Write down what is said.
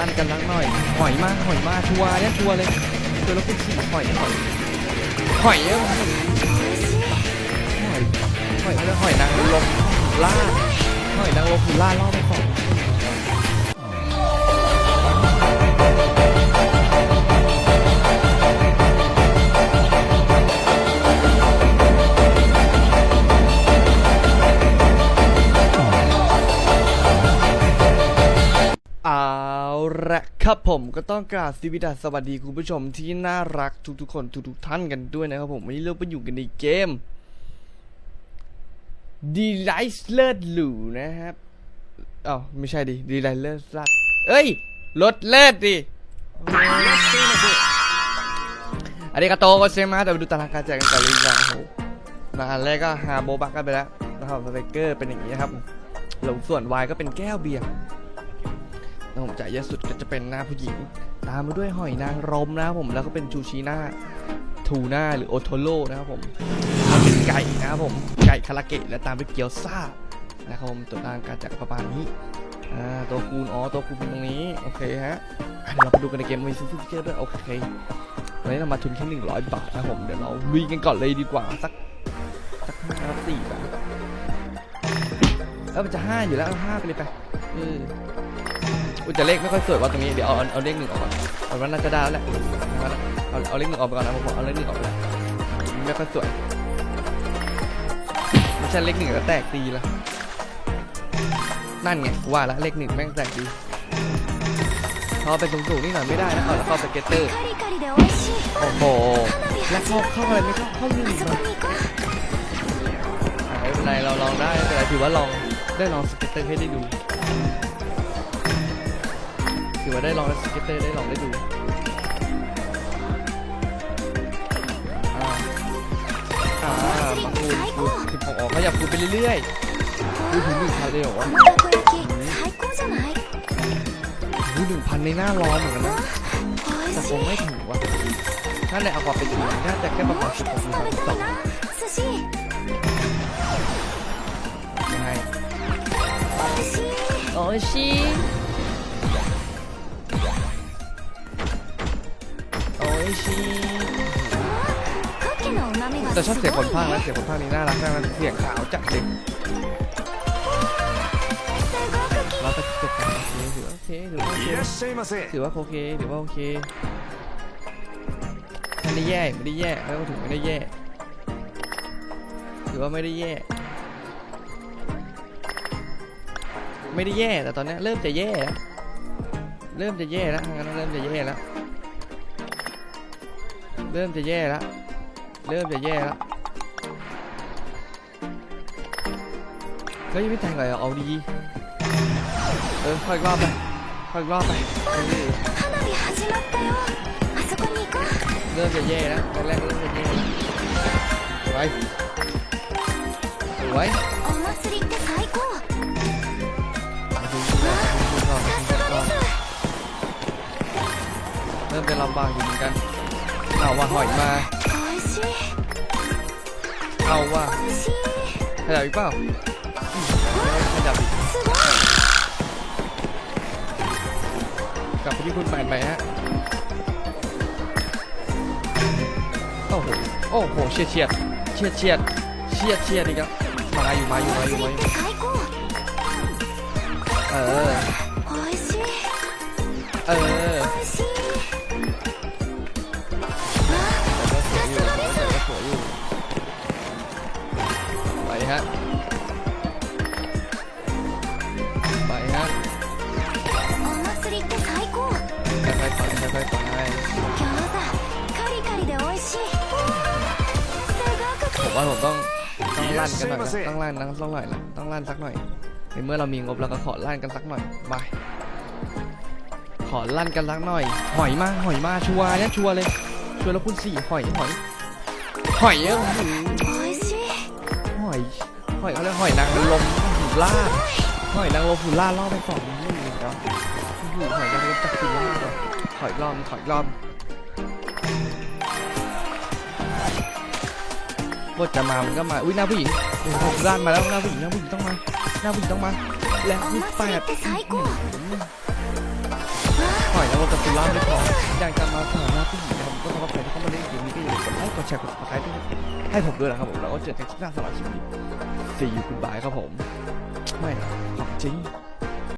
ลั่นกันลังหน่อย หอยมาหอยมาชัวร์เนี่ยชัวร์เลยชัวร์แล้วคุณสี่หอยหอยหอยเอ้ยหอยหอยหอยนางรมล่าหอยนางรมคือล่าล่อไปของ ละครับผมก็ต้องกราบสวัสดีสวัสดีคุณผู้ชมที่น่ารักทุกๆคนทุกๆท่านกันด้วยนะครับผมวันนี้เราไปอยู่กันในเกม d e l i g h t เลิศหรูนะครับอ้าวไม่ใช่ดิ d e l i g h t เลิศลัดเอ้ยรถเลิศดิอันนี้กาโตก็เซมาแต่ไปดูตารางการแจกกันก่อนเลยดีกว่าโอ้โหมาอันแรกก็ฮาโบบักกันไปแล้วนะครับสเตกเกอร์เป็นอย่างนี้นะครับหลงส่วนวายก็เป็นแก้วเบียร์ ผมจ่ายเยอะสุดก็จะเป็นหน้าผู้หญิง ตามมาด้วยหอยนางรมนะครับผมแล้วก็เป็นชูชีน้าทูน่าหรือโอโทโร่นะครับผมเป็นไก่นะครับผมไก่คาราเกะและตามด้วยเกี๊ยวซ่านะครับผมตัวทางการจัดประมาณนี้ตัวคูณอ๋อตัวคูณเป็นตรงนี้ โอเคฮะเราไปดูกันในเกมมีซื้อฟิเกอร์ด้วยโอเควันนี้เรามาทุนแค่หนึ่งร้อยบาทนะผมเดี๋ยวเราลุยกันก่อนเลยดีกว่า สักสักห้าสี่บาทเออมันจะห้าอยู่แล้วเอาห้าไปเลยไปเออ อุจยแเลขไม่ค่อยสวยว่าตรงนี้เดี๋ยวเอาเอาเลขหนึ่งออกก่อนเอาว่าน่าจะได้แล้วแหละเอาเอาเลขหนึ่งออกไปก่อนนะผมเอาเลขหนึ่งออกไปแล้วไม่ค่อยสวยไม่ใช่เลขหนึ่งก็แตกดีแล้วนั่นไงว่าละเลขหนึ่งแม่งแตกดีพอเป็นสูงๆนี่หน่อยไม่ได้นะเอาแล้วเข้าสเก็ตเตอร์โอ้โหแล้วเข้าเข้าอะไรไม่เข้าเข้าหนึ่งมาไม่เป็นไรเราลองได้แต่ถือว่าลองได้ลองสเก็ตเตอร์ให้ได้ดู ถือว่าได้ลองสกิเต้ได้ลองได้ดูอ่าปังคูณคูนี่บหออกขยับคูณไปเรื่อยๆคูณถึงหนึ่งพันเลยเหรอวะดูหนึ่งพันในหน้าร้อนเหมือนกันนะแต่คงไม่ถึงวะนั่นแหละเอาความไปดูน่าจะแค่ประมาณสิบหกสิบสองยังไงโอชิ แต่ชอบเสียงคนพากนะเสียงคนพากนี่น่ารักมากนะเสียงขาวจัดเลยเราจะจุดบกันถือว่าโอเคหรือโอเคถือว่าโอเคหรือว่าโอเคไม่ได้แย่ไม่ได้แย่แล้วก็ถึงไม่ได้แย่ถือว่าไม่ได้แย่ ไม่ได้แย่แต่ตอนนี้เริ่มจะแย่ เริ่มจะแย่แล้วงั้นเริ่มจะแย่แล้ว เริ่มจะแย่แล้ว เริ่มจะแย่แล้วเฮ้ยไม่แทงเลยเอาดี เออค่อยรอบไปค่อยรอบไปเริ่มจะแย่แล้วตอนแรกเริ่มจะแย่ไว้ไว้เริ่มเป็นลำบากอยู่เหมือนกัน เอาว่าหอยมา เอาว่าขยับอีกเปล่าขยับอีกกลับไปที่คุณแปนไหมฮะโอ้โหโอ้โหเฉียดเฉียดเฉียดเฉียดเฉียดเฉียดอีกแล้วมาอยู่มาอยู่มาอยู่มาอเออเออ อนผมต้องต้องลั่นกันหน่อยต้องลั่นนะนสักหน่อยนะต้องลั่นสักหน่อยในเมื่อเรามีงบเราก็ขอลั่นกันสักหน่อยไปขอลั่นกันสักหน่อย หอยมาหอยมาชัวร์เนี่ยชัวร์เลยชัวร์แล้วพูดสี่หอยหอยหอยเอ้ยหอยหอยเขาเรียกหอยนางลมหูล่าหอยนางลมหูล่าล่อไปสองนี่เลยครับหอยนางลมจักหูล่าหอยรอบหอยรอบ ตจะมา มันก็มา อุ้ยหน้าผู้หญิงโอ้ด้านมาแล้วหน้าผู้หญิงหน้าผู้หญิงต้องมา หน้าผู้หญิงต้องมา แล้วมีแปดหอยนางรมกับสุราไม่พออยางจะมาสถานะผู้หญิงนะครับก็สำหรับใครเขามาเล่นเกมนี้ก็อยู่าลืมกดไลค์กดแชร์กดซับสไครต์ด้วยให้ผมด้วยนะครับผมแล้วก็เจอกันคลิปหน้าสำหรับคลิปนี้ See you goodbye ครับผม ไม่หรอกจริง